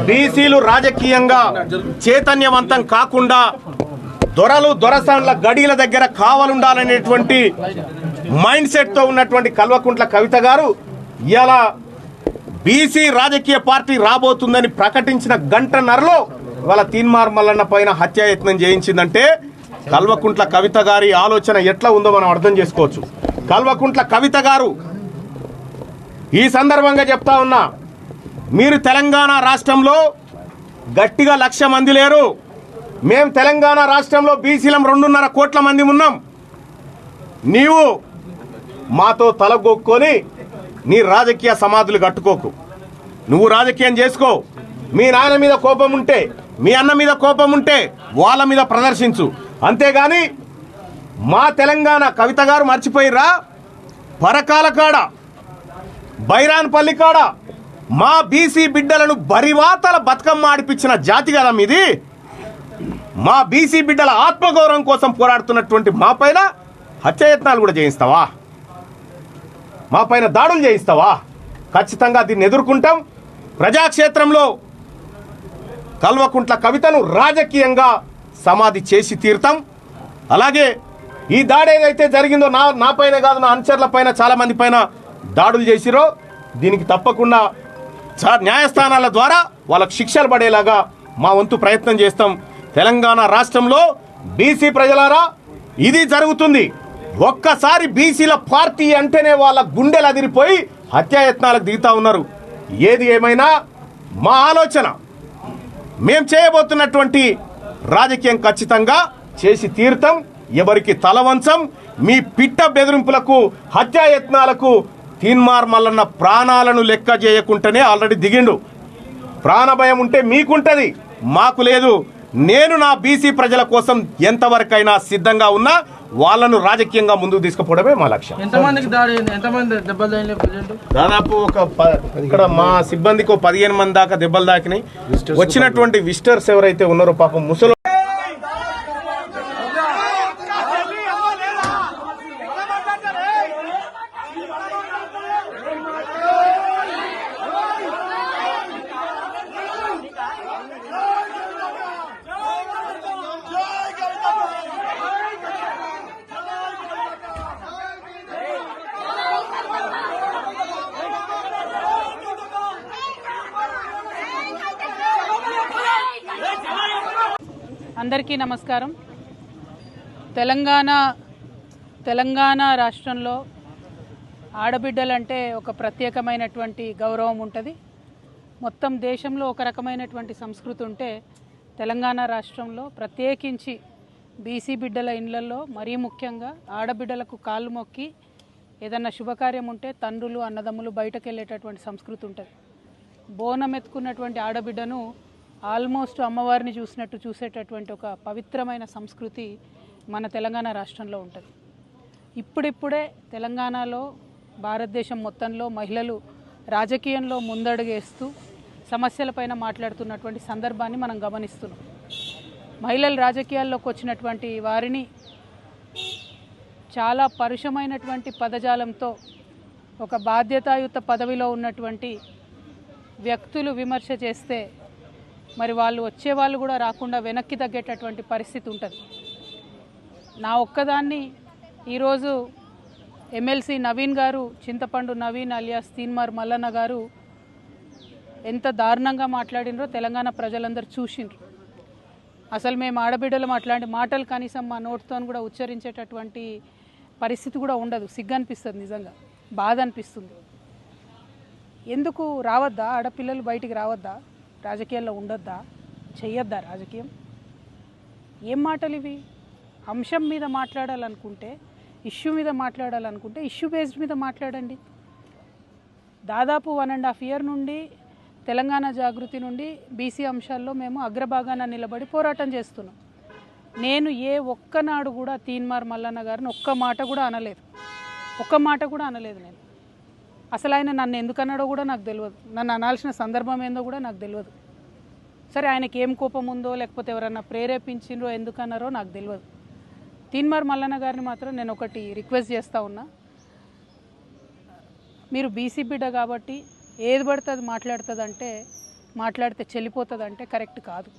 బీసీలు రాజకీయంగా చైతన్యవంతం కాకుండా దొరలు దొరసాన్ల గడీల దగ్గర కావాలుండాలనేటువంటి మైండ్ సెట్తో ఉన్నటువంటి కల్వకుంట్ల కవిత గారు ఇలా బీసీ రాజకీయ పార్టీ రాబోతుందని ప్రకటించిన గంటన్నరలో వాళ్ళ తీన్మార్ మల్లన్న పైన హత్యాయత్నం చేయించిందంటే కల్వకుంట్ల కవిత గారి ఆలోచన ఎట్లా ఉందో మనం అర్థం చేసుకోవచ్చు. కల్వకుంట్ల కవిత గారు ఈ సందర్భంగా చెప్తా ఉన్నా మీరు తెలంగాణ రాష్ట్రంలో గట్టిగా లక్ష మంది లేరు. మేము తెలంగాణ రాష్ట్రంలో బీసీలం రెండున్నర కోట్ల మంది ఉన్నాం. నీవు మాతో తలగొక్కొని నీ రాజకీయ సమాధులు కట్టుకోకు. నువ్వు రాజకీయం చేసుకో. మీ నాయన మీద కోపం ఉంటే మీ అన్న మీద కోపం ఉంటే వాళ్ళ మీద ప్రదర్శించు. అంతేగాని మా తెలంగాణ కవిత గారు మర్చిపోయిరా పరకాల కాడ బైరాన్పల్లి కాడ మా బీసీ బిడ్డలను బరివాతల బతుకమ్మ ఆడిపించిన జాతి కదా మీది మా బీసీ బిడ్డల ఆత్మగౌరవం కోసం పోరాడుతున్నటువంటి మా పైన హత్యాయత్నాలు కూడా చేయిస్తావా? మా పైన దాడులు చేయిస్తావా? ఖచ్చితంగా దీన్ని ఎదుర్కొంటాం. ప్రజాక్షేత్రంలో కల్వకుంట్ల కవితను రాజకీయంగా సమాధి చేసి తీరుతాం. అలాగే ఈ దాడి ఏదైతే జరిగిందో నా నా పైన కాదు నా అనుచరుల పైన చాలామంది పైన దాడులు చేసిరో దీనికి తప్పకుండా సార్ న్యాయస్థానాల ద్వారా వాళ్ళకు శిక్షలు పడేలాగా మా వంతు ప్రయత్నం చేస్తాం. తెలంగాణ రాష్ట్రంలో బీసీ ప్రజలారా ఇది జరుగుతుంది. ఒక్కసారి బీసీల పార్టీ అంటేనే వాళ్ళ గుండెలు అదిరిపోయి హత్యాయత్నాలకు దిగుతా ఉన్నారు. ఏది ఏమైనా మా ఆలోచన. మేం చేయబోతున్నటువంటి రాజకీయం ఖచ్చితంగా చేసి తీర్థం ఎవరికి తలవంచం మీ పిట్ట బెదిరింపులకు హత్యాయత్నాలకు తీన్మార్ మల్లన్న ప్రాణాలను లెక్క చేయకుండానే ఆల్రెడీ దిగిండు. ప్రాణభయం ఉంటే మీకుంటది మాకు లేదు. నేను నా బీసీ ప్రజల కోసం ఎంతవరకైనా సిద్ధంగా ఉన్నా వాళ్ళను రాజకీయంగా ముందుకు తీసుకుపోవడమే మా లక్ష్యం. దాదాపు ఒక ఇక్కడ మా సిబ్బందికి పదిహేను మంది దాకా దెబ్బలు దాకినాయి వచ్చినటువంటి విజిటర్స్ ఎవరైతే ఉన్నారో పాపం ముసలు అందరికీ నమస్కారం. తెలంగాణ తెలంగాణ రాష్ట్రంలో ఆడబిడ్డలంటే ఒక ప్రత్యేకమైనటువంటి గౌరవం ఉంటుంది. మొత్తం దేశంలో ఒక రకమైనటువంటి సంస్కృతి ఉంటే తెలంగాణ రాష్ట్రంలో ప్రత్యేకించి బీసీ బిడ్డల ఇండ్లలో మరీ ముఖ్యంగా ఆడబిడ్డలకు కాళ్ళు మొక్కి ఏదన్నా శుభకార్యం ఉంటే తండ్రులు అన్నదమ్ములు బయటకు వెళ్ళేటటువంటి సంస్కృతి ఉంటుంది. బోనం ఎత్తుకున్నటువంటి ఆడబిడ్డను ఆల్మోస్ట్ అమ్మవారిని చూసినట్టు చూసేటటువంటి ఒక పవిత్రమైన సంస్కృతి మన తెలంగాణ రాష్ట్రంలో ఉంటుంది. ఇప్పుడిప్పుడే తెలంగాణలో భారతదేశం మొత్తంలో మహిళలు రాజకీయంలో ముందడుగేస్తూ సమస్యలపైన మాట్లాడుతున్నటువంటి సందర్భాన్ని మనం గమనిస్తున్నాం. మహిళలు రాజకీయాల్లోకి వచ్చినటువంటి వారిని చాలా పరుషమైనటువంటి పదజాలంతో ఒక బాధ్యతాయుత పదవిలో ఉన్నటువంటి వ్యక్తులు విమర్శ చేస్తే మరి వాళ్ళు వచ్చే వాళ్ళు కూడా రాకుండా వెనక్కి తగ్గేటటువంటి పరిస్థితి ఉంటుంది. నా ఒక్కదాన్ని ఈరోజు ఎమ్మెల్సీ నవీన్ గారు చింతపండు నవీన్ అలియాస్ తీన్మార్ మల్లన్న గారు ఎంత దారుణంగా మాట్లాడినరో తెలంగాణ ప్రజలందరూ చూసిండ్రు. అసలు మేము ఆడబిడ్డలం అట్లాంటి మాటలు కనీసం మా నోటితో కూడా ఉచ్చరించేటటువంటి పరిస్థితి కూడా ఉండదు. సిగ్గు అనిపిస్తుంది నిజంగా. బాధ అనిపిస్తుంది ఎందుకు రావద్దా? ఆడపిల్లలు బయటికి రావద్దా? రాజకీయాల్లో ఉండొద్దా? చెయ్యొద్దా రాజకీయం? ఏం మాటలు ఇవి? అంశం మీద మాట్లాడాలనుకుంటే ఇష్యూ మీద మాట్లాడాలనుకుంటే ఇష్యూ బేస్డ్ మీద మాట్లాడండి. దాదాపు వన్ అండ్ హాఫ్ ఇయర్ నుండి తెలంగాణ జాగృతి నుండి బీసీ అంశాల్లో మేము అగ్రభాగాన నిలబడి పోరాటం చేస్తున్నాం. నేను ఏ ఒక్కనాడు కూడా తీన్మార్ మల్లన్న గారిని ఒక్క మాట కూడా అనలేదు. ఒక్క మాట కూడా అనలేదు నేను. అసలు ఆయన నన్ను ఎందుకన్నాడో కూడా నాకు తెలియదు. నన్ను అనాల్సిన సందర్భం ఏందో కూడా నాకు తెలియదు. సరే ఆయనకి ఏం కోపం ఉందో లేకపోతే ఎవరన్నా ప్రేరేపించిండ్రో ఎందుకన్నారో నాకు తెలియదు తీన్మార్ మల్లన్న గారిని మాత్రం నేను ఒకటి రిక్వెస్ట్ చేస్తూ ఉన్నా. మీరు బీసీ బిడ్డ కాబట్టి ఏది పడుతుంది మాట్లాడుతుంది అంటే మాట్లాడితే చెల్లిపోతుంది అంటే కరెక్ట్ కాదు.